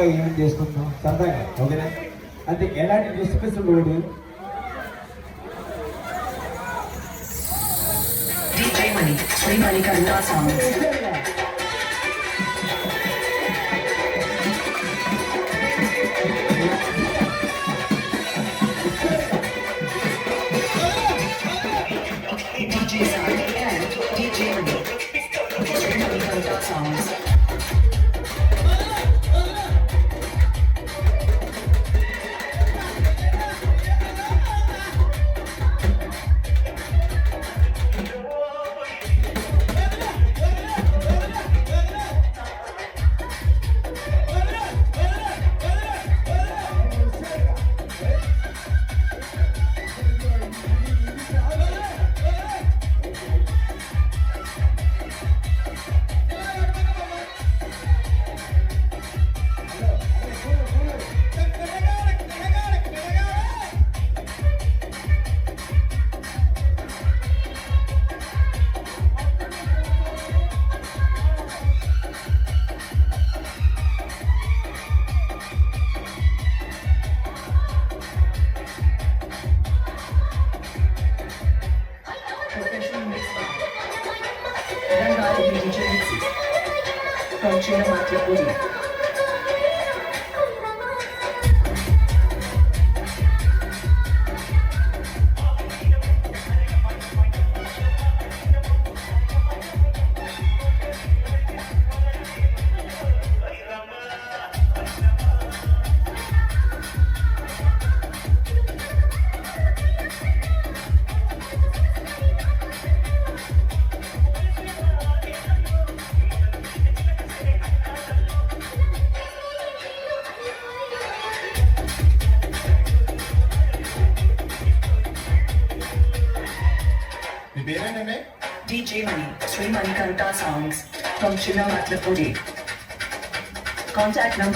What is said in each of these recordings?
సరదాగా ఈవెంట్ చేసుకుంటాం? సరదాగా ఓకేనా? అంటే ఎలాంటి డిస్టర్బెన్స్ ఉండకూడదు DJ Money, Sri Manikarna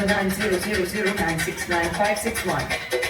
Nine zero zero zero nine six nine five six one.